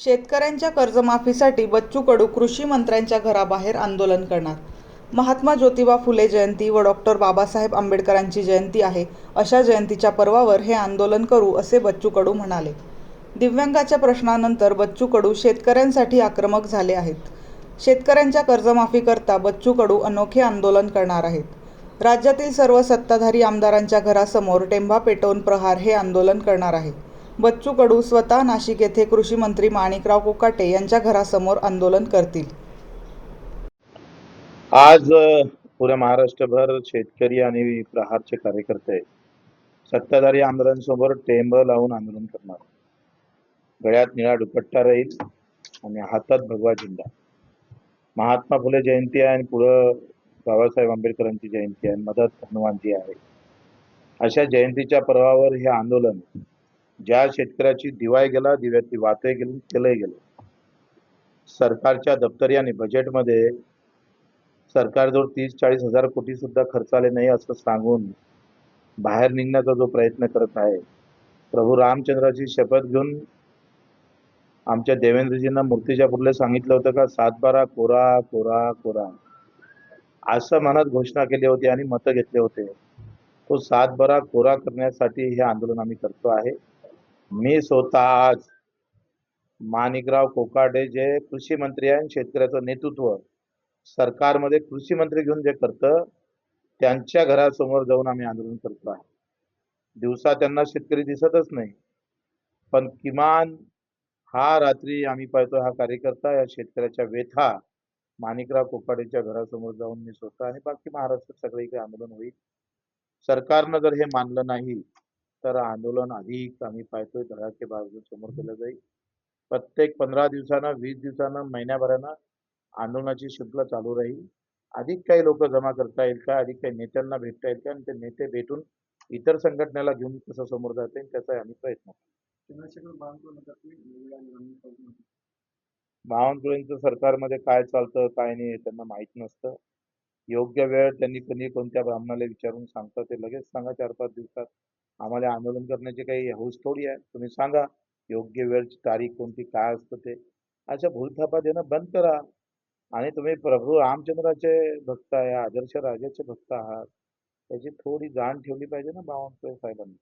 शेतकऱ्यांच्या कर्जमाफीसाठी बच्चू कडू कृषी मंत्र्यांच्या घराबाहेर आंदोलन करणार. महात्मा ज्योतिबा फुले जयंती व डॉक्टर बाबासाहेब आंबेडकरांची जयंती आहे अशा जयंतीच्या पर्वावर हे आंदोलन करू असे बच्चू कडू म्हणाले. दिव्यांगाच्या प्रश्नानंतर बच्चू कडू शेतकऱ्यांसाठी आक्रमक झाले आहेत. शेतकऱ्यांच्या कर्जमाफीकरता बच्चू कडू अनोखे आंदोलन करणार आहेत. राज्यातील सर्व सत्ताधारी आमदारांच्या घरासमोर टेंभा पेटवून प्रहार हे आंदोलन करणार आहे. बच्चू कडू स्वतः नाशिक येथे कृषी मंत्री माणिकराव कोकाटे यांच्या घरासमोर आंदोलन करतील. आज पुऱ्या महाराष्ट्रभर शेतकरी आणि प्रहारचे कार्यकर्ते सत्ताधारी आमदारांसमोर टेंब लावून आंदोलन करणार. गळ्यात निळा दुपट्टा राहील आणि हातात भगवा झेंडा. महात्मा फुले जयंती आहे आणि पुढं बाबासाहेब आंबेडकरांची जयंती आहे. मदत हनुमानजी आहे. अशा जयंतीच्या पर्वावर हे आंदोलन ज्या शेतकऱ्याची दिवाय गेला दिव्याची वातही गेली केलंही गेलं. सरकारच्या दप्तरी आणि बजेटमध्ये सरकारजवळ तीस चाळीस हजार कोटी सुद्धा खर्च आले नाही असं सांगून बाहेर निघण्याचा जो प्रयत्न करत आहे प्रभू रामचंद्राची शपथ घेऊन आमच्या देवेंद्रजींना मूर्तीच्या पुढले सांगितलं होतं का सातबारा कोरा कोरा कोरा. असं म्हणत घोषणा केली होती आणि मतं घेतले होते. तो सातबारा कोरा करण्यासाठी हे आंदोलन आम्ही करतो आहे. मी स्वतः आज माणिकराव कोकाडे जे कृषी मंत्री आहे शेतकऱ्याचं नेतृत्व सरकारमध्ये कृषी मंत्री घेऊन जे करतं त्यांच्या घरासमोर जाऊन आम्ही आंदोलन करतो आहे दिवसा त्यांना शेतकरी दिसतच नाही. पण किमान हा रात्री आम्ही पाहतो हा कार्यकर्ता या शेतकऱ्याच्या व्यथा माणिकराव कोकाडेच्या घरासमोर जाऊन मी स्वतः आणि बाकी महाराष्ट्रात सगळीकडे आंदोलन होईल. सरकारनं जर हे मानलं नाही तर आंदोलन अधिक आम्ही पाहतोय धडाके बाजू समोर केलं जाईल. प्रत्येक पंधरा दिवसानं वीस दिवसानं महिन्याभरानं आंदोलनाची शुल्क चालू राहील. अधिक काही लोक जमा करता येईल का? अधिक काही नेत्यांना भेटता येईल का? आणि ते नेते भेटून इतर संघटनेला घेऊन कसं समोर जाता येईल त्याचा आम्ही प्रयत्न बावनकुळेंचं सरकारमध्ये काय चालतं काय नाही त्यांना माहीत नसतं. योग्य वेळ त्यांनी कधी कोणत्या ब्राह्मणाला विचारून सांगतात ते लगेच सांगा चार पाच दिवसात. आम्हाला आंदोलन करण्याची काही हौस थोडी आहे. तुम्ही सांगा योग्य वेळची तारीख कोणती काय असतं ते. अशा भूलथापा देणं बंद करा. आणि तुम्ही प्रभू रामचंद्राचे भक्त आहे आदर्श राजाचे भक्त आहात. त्याची थोडी जाण ठेवली पाहिजे ना बावनकुळे साहेबांनी